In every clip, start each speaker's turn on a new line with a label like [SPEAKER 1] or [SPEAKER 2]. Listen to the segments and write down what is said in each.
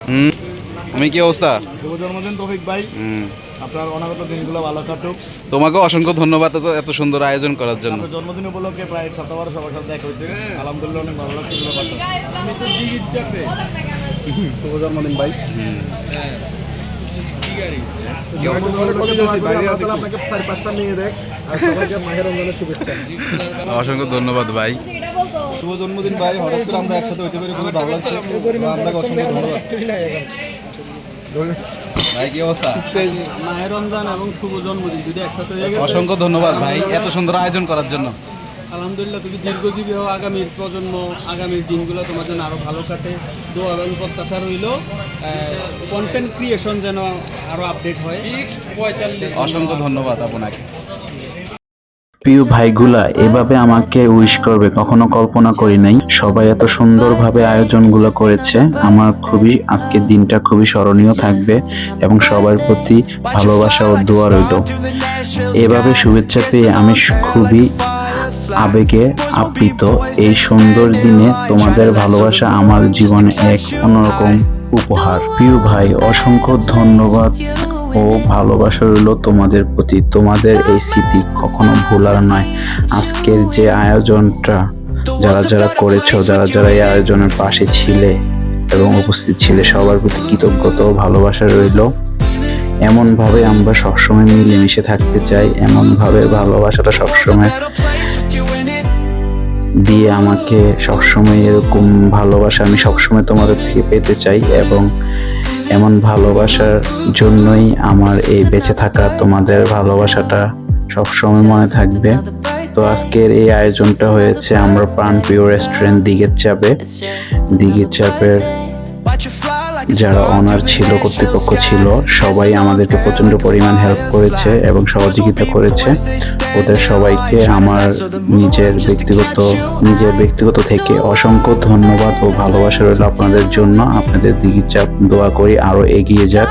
[SPEAKER 1] হুম। আমি কি অবস্থা?
[SPEAKER 2] শুভ জন্মদিন তৌফিক ভাই।
[SPEAKER 1] হুম।
[SPEAKER 2] আপনার অনাগত দিনগুলো ভালো কাটুক।
[SPEAKER 1] তোমাকে অসংখ্য ধন্যবাদ এত এত সুন্দর আয়োজন করার জন্য।
[SPEAKER 2] জন্মদিন উপলক্ষে প্রায় সপ্তাহ সবার সাথে দেখা হয়েছে। আলহামদুলিল্লাহ অনেক ভালো লাগছে শুভ জন্মদিন ভাই।
[SPEAKER 1] হুম।
[SPEAKER 2] আপনাকে চার পাঁচটা নিয়ে দেখ। আর সবাইকে মাহের রমজানের শুভেচ্ছা।
[SPEAKER 1] অসংখ্য ধন্যবাদ ভাই।
[SPEAKER 2] শুভ জন্মদিন ভাই হঠাৎ করে আমরা একসাথে হইতে পারি খুবই ভালো লাগছে আপনাকে অসংখ্য ধন্যবাদ।
[SPEAKER 1] ভাই কি অবস্থা?
[SPEAKER 3] মায়ের রমজান এবং শুভ জন্মদিন যদি একসাথে হয়ে গেছে।
[SPEAKER 1] অসংখ্য ধন্যবাদ ভাই এত সুন্দর আয়োজন করার জন্য।
[SPEAKER 3] আলহামদুলিল্লাহ তুমি দীর্ঘজীবী হও আগামীর প্রজন্ম আগামীর দিনগুলো তোমার জন্য আরও ভালো কাটে। দোয়া এবং প্রত্যাশা রইল। কন্টেন্ট ক্রিয়েশন যেন আরও আপডেট হয়।
[SPEAKER 1] অসংখ্য ধন্যবাদ আপনাকে।
[SPEAKER 4] প্রিয় ভাইগুলা, এভাবে আমাকে উইশ করবে, কখনো কল্পনা করি নাই। সবাই এত সুন্দরভাবে আয়োজনগুলো করেছে, আমার খুবই, আজকের দিনটা খুবই স্মরণীয় থাকবে এবং সবার প্রতি ভালোবাসা ও দোয়া রইল। এভাবে শুভেচ্ছা পেয়ে আমি খুবই আবেগে আপ্লিত। এই সুন্দর দিনে তোমাদের ভালোবাসা আমার জীবনে এক অন্যরকম উপহার। প্রিয় ভাই, অসংখ্য ধন্যবাদ। ও ভালোবাসা রইল তোমাদের প্রতি। তোমাদের এই স্মৃতি কখনো ভোলার নয়। আজকের যে আয়োজনটা যারা যারা করেছ যারা যারা এই আয়োজনের পাশে ছিলে এবং উপস্থিত ছিলে সবার প্রতি কৃতজ্ঞতা ও ভালোবাসা রইল। এমনভাবে আমরা সবসময় মিলেমিশে থাকতে চাই। এমনভাবে ভালোবাসাটা সবসময় দিয়ে আমাকে সবসময় এরকম ভালোবাসা আমি সবসময় তোমাদের থেকে পেতে চাই এবং এমন ভালোবাসার জন্যই আমার এই বেঁচে থাকা তোমাদের ভালোবাসাটা সবসময় মনে থাকবে। তো আজকের এই আয়োজনটা হয়েছে আমরা প্রাণপ্রিয় রেস্টুরেন্ট দিঘের চাপে। দিঘের চাপের যারা অনার ছিল, কর্তৃপক্ষ ছিল, সবাই আমাদেরকে প্রচণ্ড পরিমাণ হেল্প করেছে এবং সহযোগিতা করেছে। ওদের সবাইকে আমার নিজের ব্যক্তিগত নিজের ব্যক্তিগত থেকে অসংখ্য ধন্যবাদ ও ভালোবাসা রইল আপনাদের জন্য। আপনাদের দিঘির চাপ দোয়া করি আরও এগিয়ে যাক।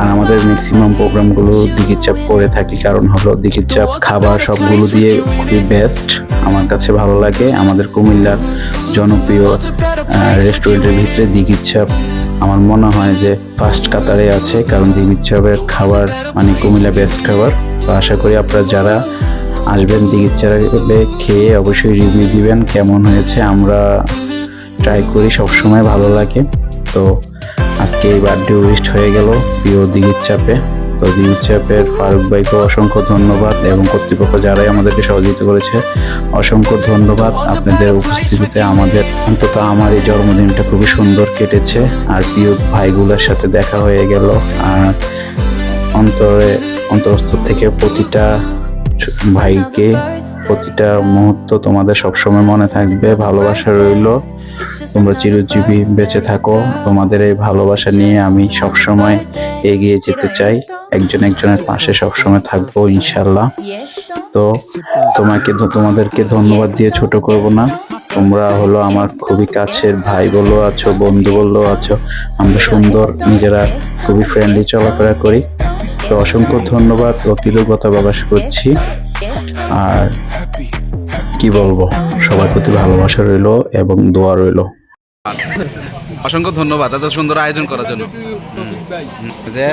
[SPEAKER 4] আর আমাদের ম্যাক্সিমাম প্রোগ্রামগুলো দিঘির চাপ করে থাকি, কারণ হলো দিঘির চাপ খাবার সবগুলো দিয়ে খুবই বেস্ট আমার কাছে ভালো লাগে, আমাদের কুমিল্লার জনপ্রিয় রেস্টুরেন্টের ভিতরে দিঘির চাপ আমার মনে হয় যে ফার্স্ট কাতারে আছে কারণ দিঘির চাপের খাবার মানে কুমিল্লা বেস্ট খাবার। তো আশা করি আপনারা যারা আসবেন দিঘির চাপে খেয়ে অবশ্যই রিভিউ দিবেন কেমন হয়েছে আমরা ট্রাই করি সবসময় ভালো লাগে। তো আজকে এই বার্থডে উইস্ট হয়ে গেল প্রিয় দিঘির চাপে তো দিঘির চাপের ফারুক ভাইকে অসংখ্য ধন্যবাদ এবং কর্তৃপক্ষ যারাই আমাদেরকে সহযোগিতা করেছে, অসংখ্য ধন্যবাদ। আপনাদের উপস্থিতিতে আমাদের অন্তত আমার এই জন্মদিনটা খুবই সুন্দর কেটেছে আর প্রিয় ভাইগুলোর সাথে দেখা হয়ে গেল। আর অন্তরে অন্তরস্থ থেকে প্রতিটা ভাইকে প্রতিটা মুহূর্ত তোমাদের সবসময় মনে থাকবে, ভালোবাসা রইল। তোমরা চিরজীবী বেঁচে থাকো। তোমাদের এই ভালোবাসা নিয়ে আমি সবসময় এগিয়ে যেতে চাই। একজন একজনের পাশে সবসময় থাকব ইনশাল্লাহ তো তোমাকে তোমাদেরকে ধন্যবাদ দিয়ে ছোট করব না। তোমরা হলো আমার খুবই কাছের ভাই বলো আছো, বন্ধু বলল আছো। আমরা সুন্দর, নিজেরা খুবই ফ্রেন্ডলি চলাফেরা করি। তো অসংখ্য ধন্যবাদ ও কৃতজ্ঞতা প্রকাশ করছি। আর কি বলব সবার প্রতি ভালোবাসা রইল এবং দোয়া রইল।
[SPEAKER 1] অসংখ্য ধন্যবাদ এত সুন্দর আয়োজন করার জন্য। যে